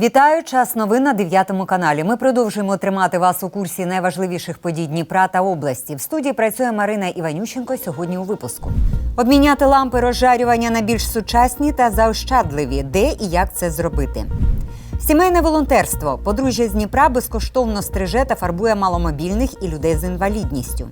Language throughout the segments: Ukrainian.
Вітаю! Час новин на 9 каналі. Ми продовжуємо тримати вас у курсі найважливіших подій Дніпра та області. В студії працює Марина Іванющенко. Сьогодні у випуску. Обміняти лампи розжарювання на більш сучасні та заощадливі. Де і як це зробити? Сімейне волонтерство. Подружжя з Дніпра безкоштовно стриже та фарбує маломобільних і людей з інвалідністю.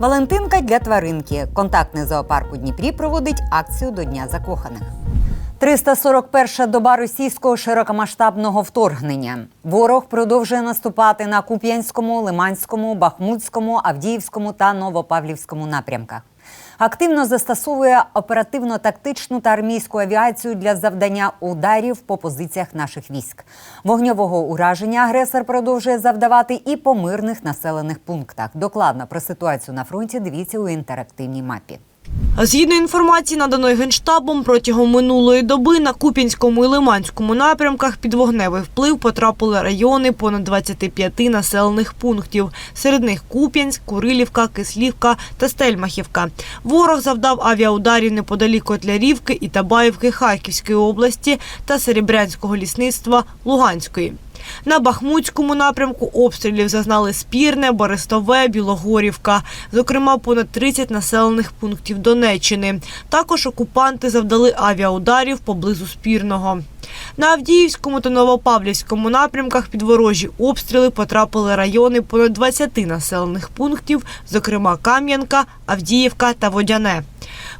Валентинка для тваринки. Контактний зоопарк у Дніпрі проводить акцію до Дня закоханих. 341-ша доба російського широкомасштабного вторгнення. Ворог продовжує наступати на Куп'янському, Лиманському, Бахмутському, Авдіївському та Новопавлівському напрямках. Активно застосовує оперативно-тактичну та армійську авіацію для завдання ударів по позиціях наших військ. Вогньового ураження агресор продовжує завдавати і по мирних населених пунктах. Докладно про ситуацію на фронті дивіться у інтерактивній мапі. Згідно інформації, наданої Генштабом, протягом минулої доби на Куп'янському і Лиманському напрямках під вогневий вплив потрапили райони понад 25 населених пунктів. Серед них Куп'янськ, Курилівка, Кислівка та Стельмахівка. Ворог завдав авіаударів неподалік Котлярівки і Табаївки Харківської області та Серебрянського лісництва Луганської. На Бахмутському напрямку обстрілів зазнали Спірне, Берестове, Білогорівка. Зокрема, понад 30 населених пунктів Донеччини. Також окупанти завдали авіаударів поблизу Спірного. На Авдіївському та Новопавлівському напрямках під ворожі обстріли потрапили райони понад 20 населених пунктів, зокрема Кам'янка, Авдіївка та Водяне.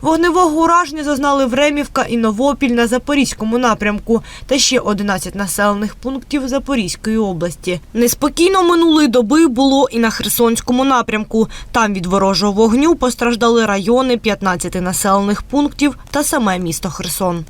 Вогневого ураження зазнали Времівка і Новопіль на Запорізькому напрямку та ще 11 населених пунктів Запорізької області. Неспокійно минулої доби було і на Херсонському напрямку. Там від ворожого вогню постраждали райони 15 населених пунктів та саме місто Херсон.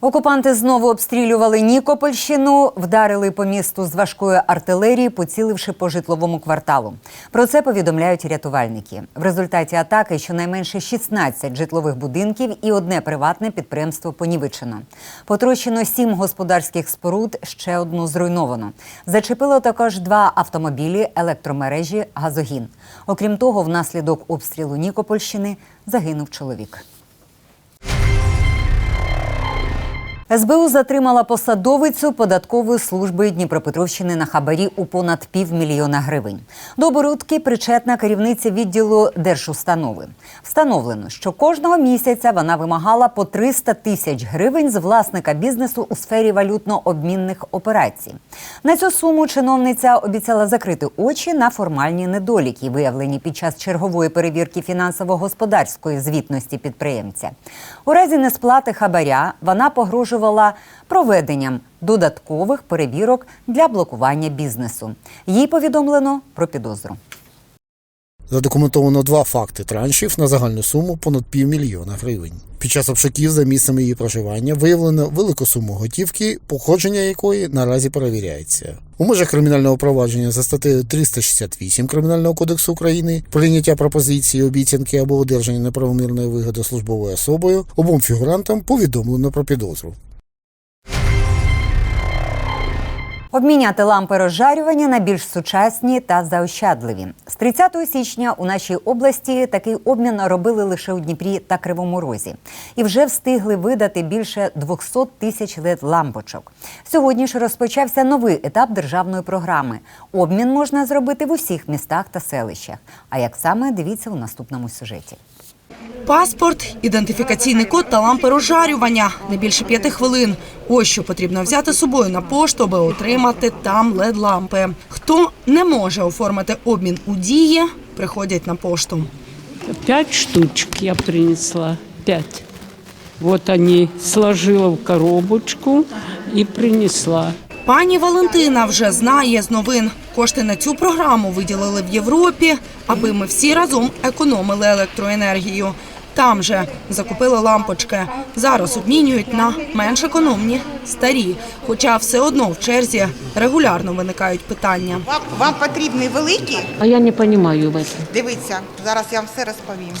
Окупанти знову обстрілювали Нікопольщину, вдарили по місту з важкої артилерії, поціливши по житловому кварталу. Про це повідомляють рятувальники. В результаті атаки щонайменше 16 житлових будинків і одне приватне підприємство понівечено. Потрощено сім господарських споруд, ще одну зруйновано. Зачепило також два автомобілі, електромережі, газогін. Окрім того, внаслідок обстрілу Нікопольщини загинув чоловік. СБУ затримала посадовицю податкової служби Дніпропетровщини на хабарі у понад півмільйона гривень. До оборудки причетна керівниця відділу держустанови. Встановлено, що кожного місяця вона вимагала по 300 тисяч гривень з власника бізнесу у сфері валютно-обмінних операцій. На цю суму чиновниця обіцяла закрити очі на формальні недоліки, виявлені під час чергової перевірки фінансово-господарської звітності підприємця. У разі несплати хабаря вона погрожувала проведенням додаткових перевірок для блокування бізнесу. Їй повідомлено про підозру. Задокументовано два факти траншів на загальну суму понад півмільйона гривень. Під час обшуків за місцем її проживання виявлено велику суму готівки, походження якої наразі перевіряється. У межах кримінального провадження за статтею 368 Кримінального кодексу України прийняття пропозиції, обіцянки або одержання неправомірної вигоди службовою особою обом фігурантам повідомлено про підозру. Обміняти лампи розжарювання на більш сучасні та заощадливі. З 30 січня у нашій області такий обмін робили лише у Дніпрі та Кривому Розі. І вже встигли видати більше 200 тисяч led лампочок. Сьогодні ж розпочався новий етап державної програми. Обмін можна зробити в усіх містах та селищах. А як саме дивіться у наступному сюжеті. Паспорт, ідентифікаційний код та лампи розжарювання не більше п'яти хвилин. Ось що потрібно взяти з собою на пошту, аби отримати там led лампи. Хто не може оформити обмін у дії, приходять на пошту. Пять штучек я принесла. Пять. Вот они сложила в коробочку и принесла. Пані Валентина вже знає з новин. Кошти на цю програму виділили в Європі, аби ми всі разом економили електроенергію. Там же закупили лампочки. Зараз обмінюють на менш економні старі. Хоча все одно в черзі регулярно виникають питання. Вам, вам потрібні великі? А я не понимаю в этом. Дивіться, зараз я вам все розповім.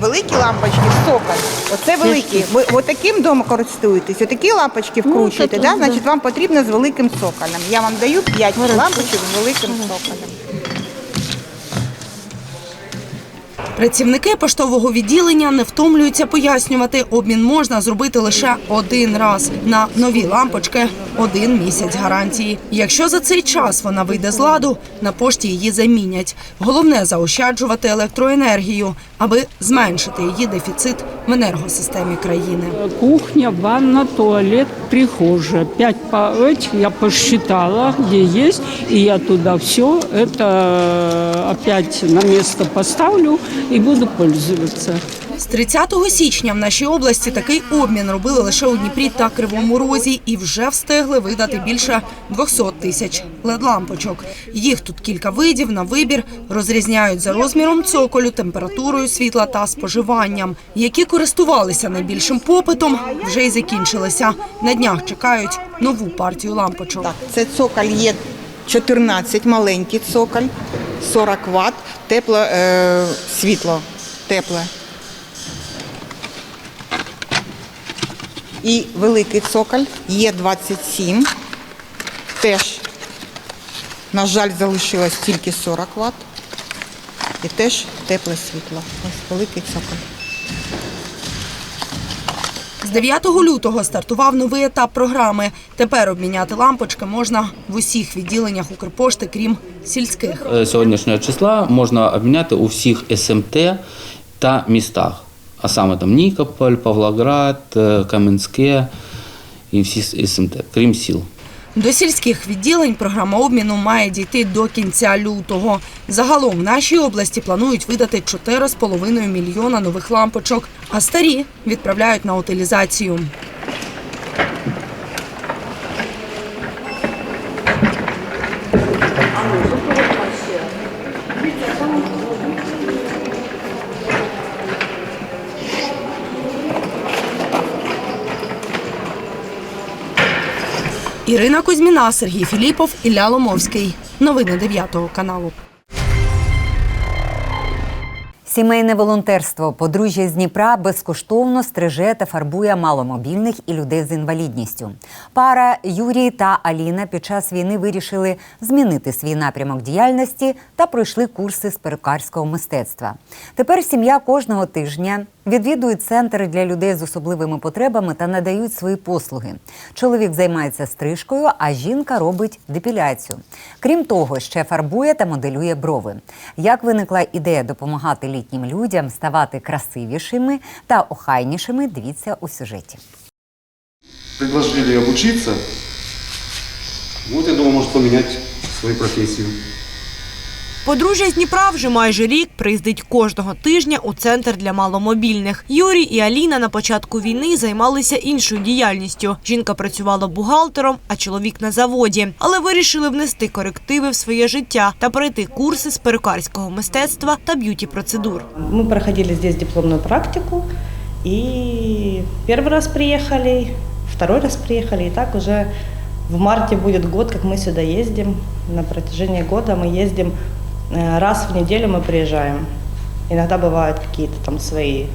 Великі лампочки соколь. Оце великі. Ви отаким вдома користуєтесь, отакі лампочки вкручуєте, це да? да. значить вам потрібно з великим соколем. Я вам даю 5 лампочок з великим соколем. Працівники поштового відділення не втомлюються пояснювати, обмін можна зробити лише один раз на нові лампочки один місяць гарантії. Якщо за цей час вона вийде з ладу, на пошті її замінять. Головне заощаджувати електроенергію, аби зменшити її дефіцит в енергосистемі країни. Кухня, ванна, туалет, прихожая. Пять по я посчитала, где есть, и я туда все это опять на место поставлю и буду пользоваться. З 30 січня в нашій області такий обмін робили лише у Дніпрі та Кривому Розі і вже встигли видати більше 200 тисяч лед-лампочок. Їх тут кілька видів на вибір розрізняють за розміром цоколю, температурою світла та споживанням. Які користувалися найбільшим попитом, вже й закінчилися. На днях чекають нову партію лампочок. Це цоколь є 14, маленький цоколь, 40 Вт, тепло, е, світло, тепле. І великий цоколь є 27, теж, на жаль, залишилось тільки 40 Вт. І теж тепле світло. Ось великий цоколь. З 9 лютого стартував новий етап програми. Тепер обміняти лампочки можна в усіх відділеннях Укрпошти, крім сільських. Е, сьогоднішнього числа можна обміняти у всіх СМТ та містах. А саме там Нікополь, Павлоград, е, Кам'янське і всі СМТ, крім сіл. До сільських відділень програма обміну має дійти до кінця лютого. Загалом в нашій області планують видати 4,5 мільйона нових лампочок, а старі відправляють на утилізацію. Ірина Кузьміна, Сергій Філіпов, Ілля Ломовський. Новини 9 каналу. Сімейне волонтерство подружжя з Дніпра безкоштовно стриже та фарбує маломобільних і людей з інвалідністю. Пара Юрій та Аліна під час війни вирішили змінити свій напрямок діяльності та пройшли курси з перукарського мистецтва. Тепер сім'я кожного тижня відвідують центр для людей з особливими потребами та надають свої послуги. Чоловік займається стрижкою, а жінка робить депіляцію. Крім того, ще фарбує та моделює брови. Як виникла ідея допомагати літнім людям ставати красивішими та охайнішими, дивіться у сюжеті. предложили обучиться. Вот я думаю, может поменять свою профессию. Подружжя з Дніпра вже майже рік приїздить кожного тижня у центр для маломобільних. Юрій і Аліна на початку війни займалися іншою діяльністю. Жінка працювала бухгалтером, а чоловік на заводі. Але вирішили внести корективи в своє життя та пройти курси з перукарського мистецтва та б'юті-процедур. Мы проходили здесь дипломную практику, и первый раз приехали, второй раз приехали, и так уже в марте будет год, как мы сюда ездим. На протяжении года мы ездим э, раз в неделю мы приезжаем. Иногда бывают какие-то там свои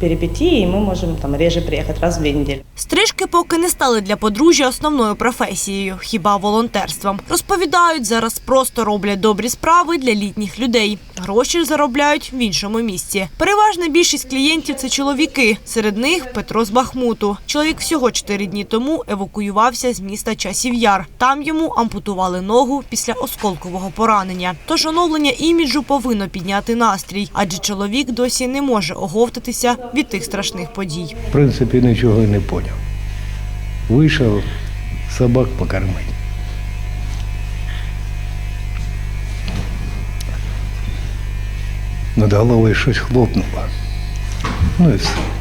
перипетии, и мы можем там реже приехать раз в две недели. Стрижки поки не стали для подружжя основною професією, хіба волонтерством. Розповідають, зараз просто роблять добрі справи для літніх людей. Гроші заробляють в іншому місці. Переважна більшість клієнтів це чоловіки. Серед них Петро з Бахмуту. Чоловік всього чотири дні тому евакуювався з міста Часів Яр. Там йому ампутували ногу після осколкового поранення. Тож оновлення іміджу повинно підняти настрій, адже чоловік досі не може оговтатися від тих страшних подій. В принципі, нічого не поняв. Вийшов собак покормити. Над головою щось хлопнуло. Ну і все.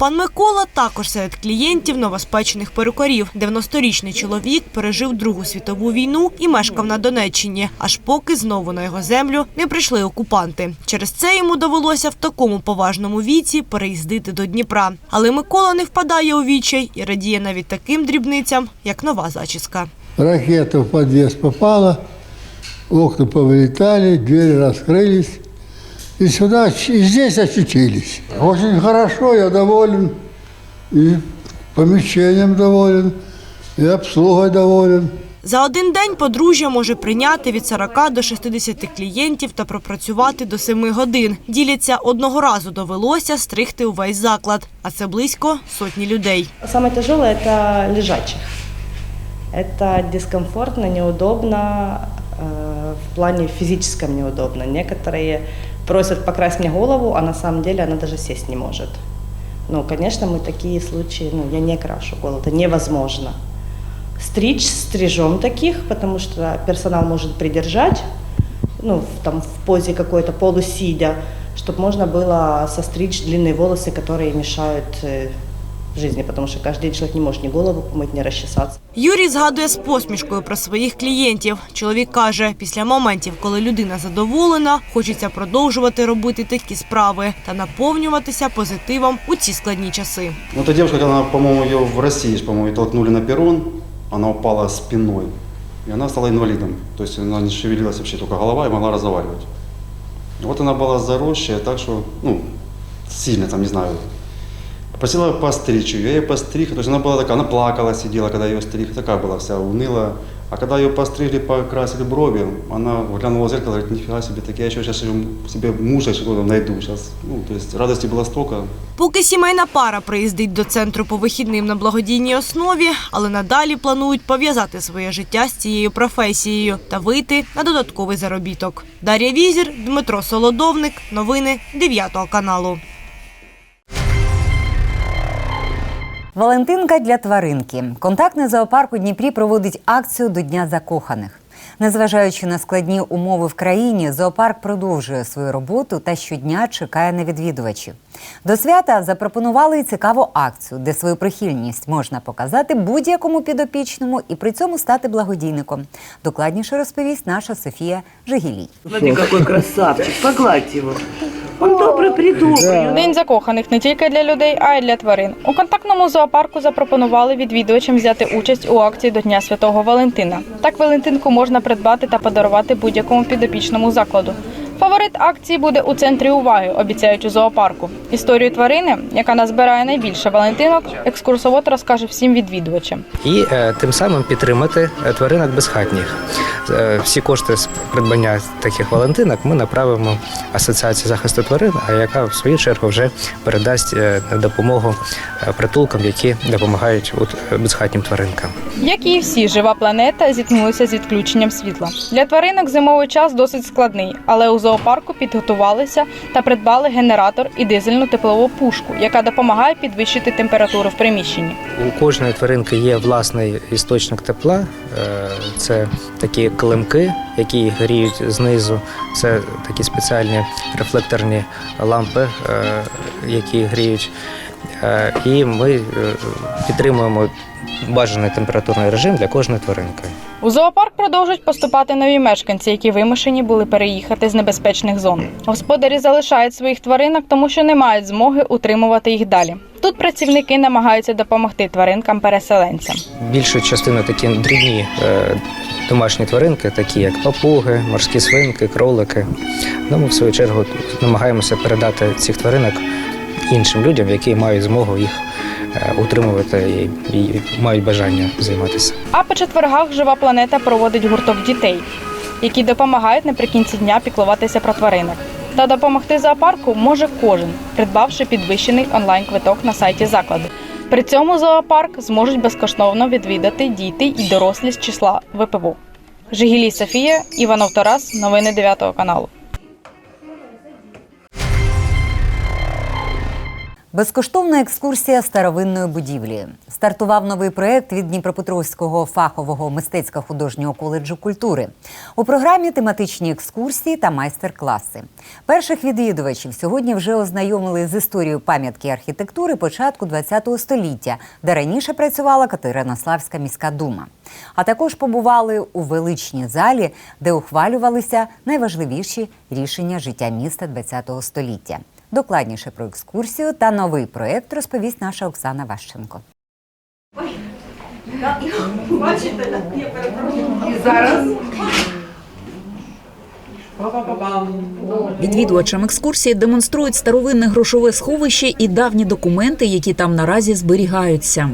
Пан Микола також серед клієнтів новоспечених перукарів. 90-річний чоловік пережив Другу світову війну і мешкав на Донеччині, аж поки знову на його землю не прийшли окупанти. Через це йому довелося в такому поважному віці переїздити до Дніпра. Але Микола не впадає у відчай і радіє навіть таким дрібницям, як нова зачіска. Ракета в подъезд попала, окна повылетали, двери раскрылись. И сюда, и здесь очутились. Очень хорошо, я доволен. И помещением доволен, и обслугой доволен. За один день подружжя може прийняти від 40 до 60 клієнтів та пропрацювати до 7 годин. Діляться, одного разу довелося стригти увесь заклад, а це близько сотні людей. Самое тяжелое – это лежачих. Это дискомфортно, неудобно, э, в плане физическом неудобно. Некоторые просят покрась мне голову, а на самом деле она даже сесть не может. Ну, конечно, мы такие случаи, ну, я не крашу голову, это невозможно. Стричь стрижем таких, потому что персонал может придержать, ну, в- там в позе какой-то полусидя, чтобы можно было состричь длинные волосы, которые мешают э, жизни, потому что каждый день человек не может ни голову помыть, ни расчесаться. Юрій згадує з посмішкою про своїх клієнтів. Чоловік каже, після моментів, коли людина задоволена, хочеться продовжувати робити такі справи та наповнюватися позитивом у ці складні часи. Ну, эта девушка, когда, она, по-моему, ее в России, по-моему, её толкнули на перрон, она упала спиной, и она стала инвалидом. То есть она не шевелилась вообще, только голова и могла разговаривать. Вот она была заросшая, так что, ну, сильно там, не знаю, Попросила постричь ее, я ее постриг, то есть она была такая, она плакала, сидела, когда ее стриг, такая была вся унылая. А когда ее постригли, покрасили брови, она глянула в зеркало, говорит, нифига себе, так я еще сейчас себе мужа что-то найду сейчас. Ну, то есть радости было столько, Поки сімейна пара приїздить до центру по вихідним на благодійній основі, але надалі планують пов'язати своє життя з цією професією та вийти на додатковий заробіток. Дар'я Візір, Дмитро Солодовник. Новини 9 каналу. Валентинка для тваринки. Контактний зоопарк у Дніпрі проводить акцію до Дня закоханих. Незважаючи на складні умови в країні, зоопарк продовжує свою роботу та щодня чекає на відвідувачів. До свята запропонували і цікаву акцію, де свою прихильність можна показати будь-якому підопічному і при цьому стати благодійником. Докладніше розповість наша Софія Жигілій. Смотри, какой красавчик. Погладь его. Он добре придобрый. День закоханих не тільки для людей, а й для тварин. У контактному зоопарку запропонували відвідувачам взяти участь у акції до Дня Святого Валентина. Так Валентинку можна придбати та подарувати будь-якому підопічному закладу. Фаворит акції буде у центрі уваги, обіцяють у зоопарку. Історію тварини, яка назбирає найбільше Валентинок, екскурсовод розкаже всім відвідувачам. і е, тим самим підтримати е, тваринок безхатніх. Е, Всі кошти з придбання таких валентинок ми направимо Асоціації захисту тварин, а яка в свою чергу вже передасть е, допомогу е, притулкам, які допомагають е, безхатнім тваринкам. Як і всі, жива планета зіткнулася з відключенням світла. Для тваринок зимовий час досить складний, але у зоопарку підготувалися та придбали генератор і дизельну теплову пушку, яка допомагає підвищити температуру в приміщенні. У кожної тваринки є власний істочник тепла. Е, Це такі килимки, які гріють знизу. Це такі спеціальні рефлекторні лампи, е, які гріють. Е, І ми підтримуємо бажаний температурний режим для кожної тваринки. У зоопарк продовжують поступати нові мешканці, які вимушені були переїхати з небезпечних зон. Господарі залишають своїх тваринок, тому що не мають змоги утримувати їх далі. Тут працівники намагаються допомогти тваринкам-переселенцям. Більшу частину такі дрібні е, домашні тваринки, такі як папуги, морські свинки, кролики. Ну, ми в свою чергу намагаємося передати цих тваринок іншим людям, які мають змогу їх утримувати і, і мають бажання займатися. А по четвергах жива планета проводить гурток дітей, які допомагають наприкінці дня піклуватися про тваринок. Та допомогти зоопарку може кожен, придбавши підвищений онлайн-квиток на сайті закладу. При цьому зоопарк зможуть безкоштовно відвідати діти і дорослі з числа ВПВО. Жигілій Софія, Іванов Тарас, новини 9 каналу. Безкоштовна екскурсія старовинною будівлею. Стартував новий проєкт від Дніпропетровського фахового мистецько-художнього коледжу культури. У програмі тематичні екскурсії та майстер-класи. Перших відвідувачів сьогодні вже ознайомили з історією пам'ятки архітектури початку ХХ століття, де раніше працювала Катеринославська міська дума. А також побували у величній залі, де ухвалювалися найважливіші рішення життя міста ХХ століття. Докладніше про екскурсію та новий проєкт розповість наша Оксана Ващенко. Відвідувачам екскурсії демонструють старовинне грошове сховище і давні документи, які там наразі зберігаються.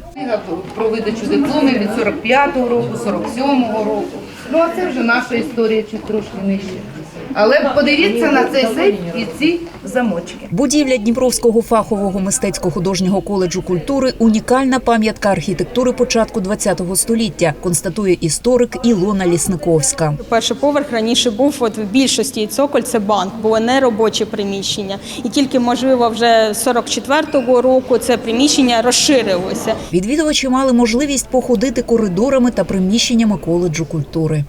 Про видачу дипломів від 45-го року, 47-го року. Ну а це вже наша історія чуть трошки нижче. Але подивіться на цей сейф і ці замочки. Будівля Дніпровського фахового мистецько-художнього коледжу культури унікальна пам'ятка архітектури початку ХХ століття, констатує історик Ілона Лісниковська. Перший поверх раніше був от в більшості цоколь це банк, було не робоче приміщення. І тільки можливо вже з 44-го року це приміщення розширилося. Відвідувачі мали можливість походити коридорами та приміщеннями коледжу культури.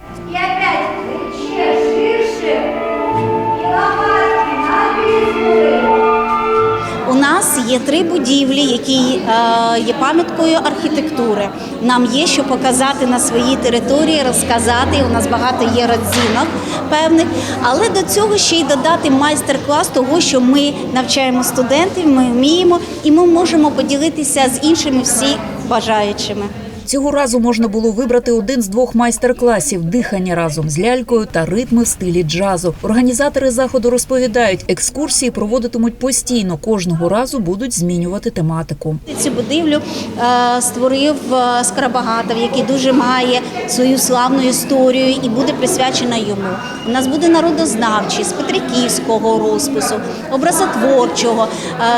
Нас є три будівлі, які е, є пам'яткою архітектури. Нам є що показати на своїй території, розказати. У нас багато є родзинок певних, але до цього ще й додати майстер-клас того, що ми навчаємо студентів, ми вміємо, і ми можемо поділитися з іншими всі бажаючими. Цього разу можна було вибрати один з двох майстер-класів дихання разом з лялькою та ритми в стилі джазу. Організатори заходу розповідають, екскурсії проводитимуть постійно. Кожного разу будуть змінювати тематику. Цю будівлю е, створив е, Скарабагатов, який дуже має свою славну історію і буде присвячена йому. У нас буде народознавчий з Петриківського розпису, образотворчого,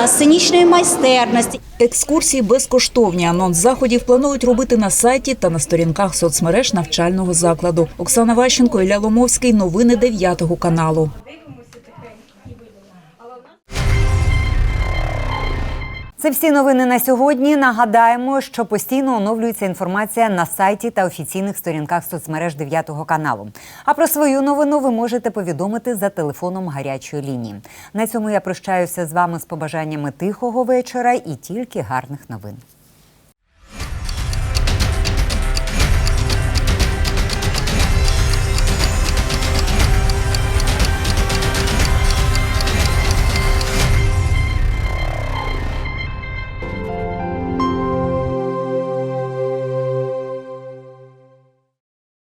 е, сценічної майстерності. Екскурсії безкоштовні. Анонс заходів планують робити на сайті та на сторінках соцмереж навчального закладу. Оксана Ващенко, Ілля Ломовський. Новини 9 каналу. Це всі новини на сьогодні. Нагадаємо, що постійно оновлюється інформація на сайті та офіційних сторінках соцмереж 9 каналу. А про свою новину ви можете повідомити за телефоном гарячої лінії. На цьому я прощаюся з вами з побажаннями тихого вечора і тільки гарних новин.